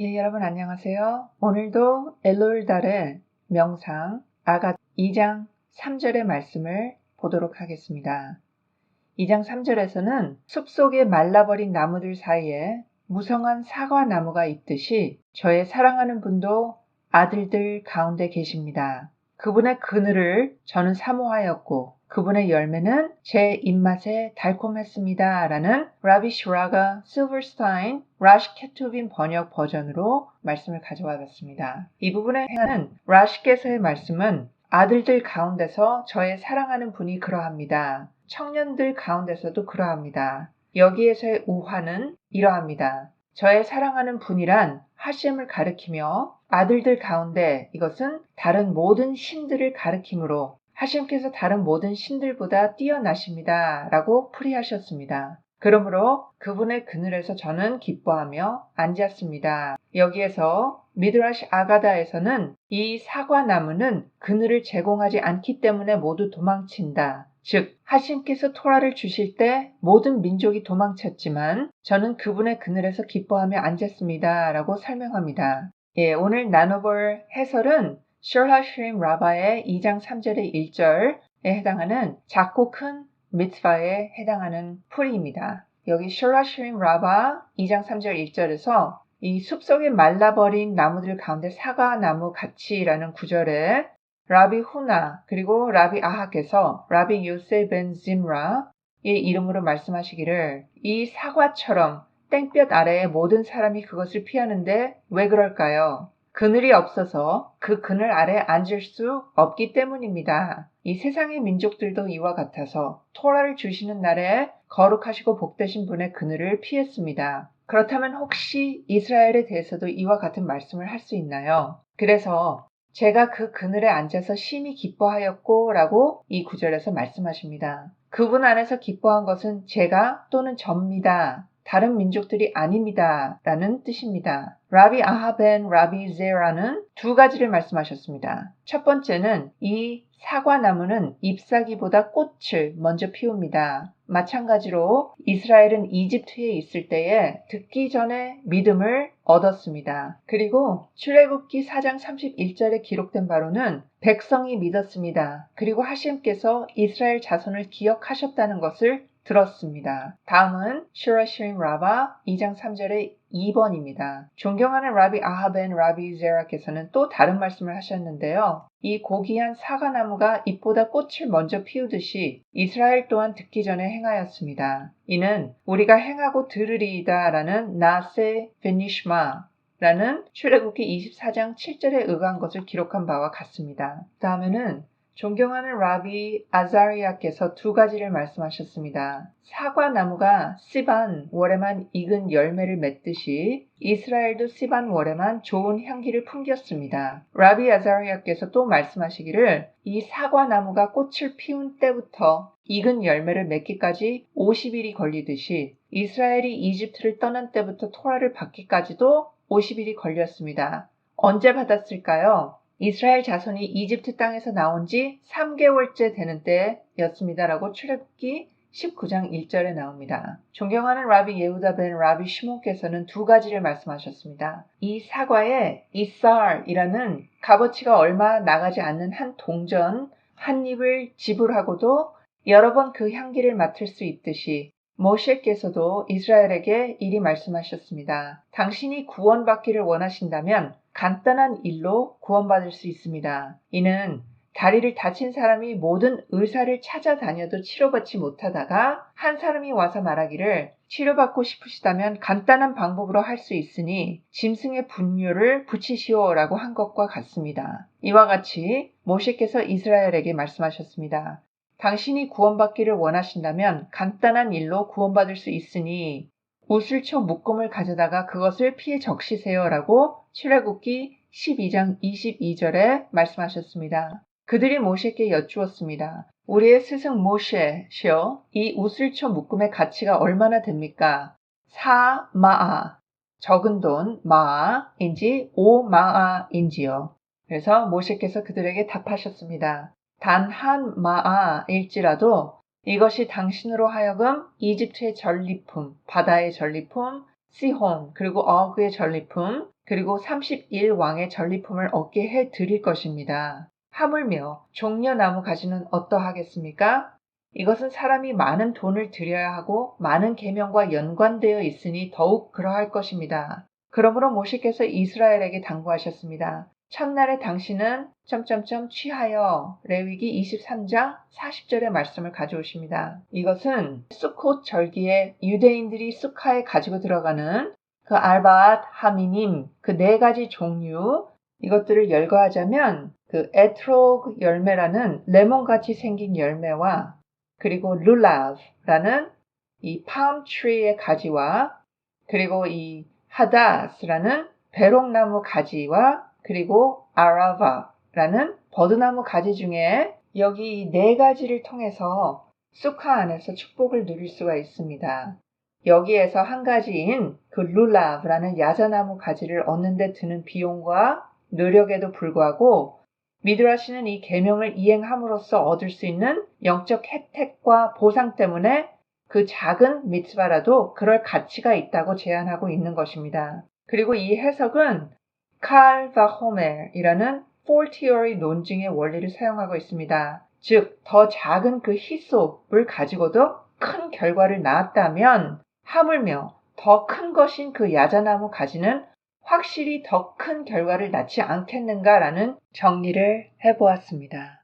예, 여러분 안녕하세요. 오늘도 엘로일 달의 명상 아가 2장 3절의 말씀을 보도록 하겠습니다. 2장 3절에서는 숲속에 말라버린 나무들 사이에 무성한 사과나무가 있듯이 저의 사랑하는 분도 아들들 가운데 계십니다. 그분의 그늘을 저는 사모하였고 그분의 열매는 제 입맛에 달콤했습니다. 라는 라비 슈라가 실버스타인 라시 케투빈 번역 버전으로 말씀을 가져와 봤습니다. 이 부분에 해당하는 라시께서의 말씀은 아들들 가운데서 저의 사랑하는 분이 그러합니다. 청년들 가운데서도 그러합니다. 여기에서의 우화는 이러합니다. 저의 사랑하는 분이란 하심을 가리키며 아들들 가운데 이것은 다른 모든 신들을 가리키므로 하심께서 다른 모든 신들보다 뛰어나십니다. 라고 풀이하셨습니다. 그러므로 그분의 그늘에서 저는 기뻐하며 앉았습니다. 여기에서 미드라시 아가다에서는 이 사과나무는 그늘을 제공하지 않기 때문에 모두 도망친다. 즉, 하심께서 토라를 주실 때 모든 민족이 도망쳤지만 저는 그분의 그늘에서 기뻐하며 앉았습니다. 라고 설명합니다. 예, 오늘 나눠볼 해설은 셜라슈림 라바의 2장 3절의 1절에 해당하는 작고 큰 미츠바에 해당하는 풀이입니다. 여기 셜라슈림 라바 2장 3절 1절에서 이 숲속에 말라버린 나무들 가운데 사과나무 같이라는 구절에 라비 후나 그리고 라비 아하께서 라비 요세 벤 짐라의 이름으로 말씀하시기를 이 사과처럼 땡볕 아래에 모든 사람이 그것을 피하는데 왜 그럴까요? 그늘이 없어서 그 그늘 아래 앉을 수 없기 때문입니다. 이 세상의 민족들도 이와 같아서 토라를 주시는 날에 거룩하시고 복되신 분의 그늘을 피했습니다. 그렇다면 혹시 이스라엘에 대해서도 이와 같은 말씀을 할 수 있나요? 그래서 제가 그 그늘에 앉아서 심히 기뻐하였고 라고 이 구절에서 말씀하십니다. 그분 안에서 기뻐한 것은 제가 또는 접니다. 다른 민족들이 아닙니다. 라는 뜻입니다. 라비 아하벤 라비 제라는 두 가지를 말씀하셨습니다. 첫 번째는 이 사과나무는 잎사귀보다 꽃을 먼저 피웁니다. 마찬가지로 이스라엘은 이집트에 있을 때에 듣기 전에 믿음을 얻었습니다. 그리고 출애굽기 4장 31절에 기록된 바로는 백성이 믿었습니다. 그리고 하심께서 이스라엘 자손을 기억하셨다는 것을 들었습니다. 다음은 슈라시림 라바 2장 3절의 2번입니다. 존경하는 라비 아하벤 라비 제라께서는 또 다른 말씀을 하셨는데요. 이 고귀한 사과나무가 잎보다 꽃을 먼저 피우듯이 이스라엘 또한 듣기 전에 행하였습니다. 이는 우리가 행하고 들으리이다 라는 나세 베니시마 라는 출애굽기 24장 7절에 의한 것을 기록한 바와 같습니다. 다음에는 존경하는 라비 아자리아께서 두 가지를 말씀하셨습니다. 사과나무가 시반 월에만 익은 열매를 맺듯이 이스라엘도 시반 월에만 좋은 향기를 풍겼습니다. 라비 아자리아께서 또 말씀하시기를 이 사과나무가 꽃을 피운 때부터 익은 열매를 맺기까지 50일이 걸리듯이 이스라엘이 이집트를 떠난 때부터 토라를 받기까지도 50일이 걸렸습니다. 언제 받았을까요? 이스라엘 자손이 이집트 땅에서 나온 지 3개월째 되는 때였습니다라고 출애굽기 19장 1절에 나옵니다. 존경하는 라비 예후다 벤 라비 시몬께서는 두 가지를 말씀하셨습니다. 이 사과에 이쌀이라는 값어치가 얼마 나가지 않는 한 동전 한 입을 지불하고도 여러 번 그 향기를 맡을 수 있듯이 모셰께서도 이스라엘에게 이리 말씀하셨습니다. 당신이 구원받기를 원하신다면 간단한 일로 구원받을 수 있습니다. 이는 다리를 다친 사람이 모든 의사를 찾아다녀도 치료받지 못하다가 한 사람이 와서 말하기를 치료받고 싶으시다면 간단한 방법으로 할 수 있으니 짐승의 분뇨를 붙이시오라고 한 것과 같습니다. 이와 같이 모세께서 이스라엘에게 말씀하셨습니다. 당신이 구원받기를 원하신다면 간단한 일로 구원받을 수 있으니 우슬초 묶음을 가져다가 그것을 피해 적시세요라고 출애굽기 12장 22절에 말씀하셨습니다. 그들이 모세께 여쭈었습니다. 우리의 스승 모세시여 이 우슬초 묶음의 가치가 얼마나 됩니까? 사마아 적은 돈 마아인지 오마아인지요. 그래서 모세께서 그들에게 답하셨습니다. 단 한 마아일지라도 이것이 당신으로 하여금 이집트의 전리품, 바다의 전리품, 시혼, 그리고 어그의 전리품, 그리고 31왕의 전리품을 얻게 해 드릴 것입니다. 하물며 종려나무 가지는 어떠하겠습니까? 이것은 사람이 많은 돈을 들여야 하고 많은 계명과 연관되어 있으니 더욱 그러할 것입니다. 그러므로 모시께서 이스라엘에게 당부하셨습니다. 첫날에 당신은 점점점 취하여 레위기 23장 40절의 말씀을 가져오십니다. 이것은 수콧 절기에 유대인들이 수카에 가지고 들어가는 그 알바앗 하미님 그 네 가지 종류 이것들을 열거하자면 그 에트로그 열매라는 레몬같이 생긴 열매와 그리고 룰라브라는 이 팜트리의 가지와 그리고 이 하다스라는 배롱나무 가지와 그리고 아라바라는 버드나무 가지 중에 여기 이네 가지를 통해서 쑥화 안에서 축복을 누릴 수가 있습니다. 여기에서 한 가지인 그 룰라브라는 야자나무 가지를 얻는 데 드는 비용과 노력에도 불구하고 미드라시는 이 계명을 이행함으로써 얻을 수 있는 영적 혜택과 보상 때문에 그 작은 미츠바라도 그럴 가치가 있다고 제안하고 있는 것입니다. 그리고 이 해석은 칼 바호멜이라는 폴티어리 논증의 원리를 사용하고 있습니다. 즉, 더 작은 그 희소을 가지고도 큰 결과를 낳았다면 하물며 더 큰 것인 그 야자나무 가지는 확실히 더 큰 결과를 낳지 않겠는가라는 정리를 해보았습니다.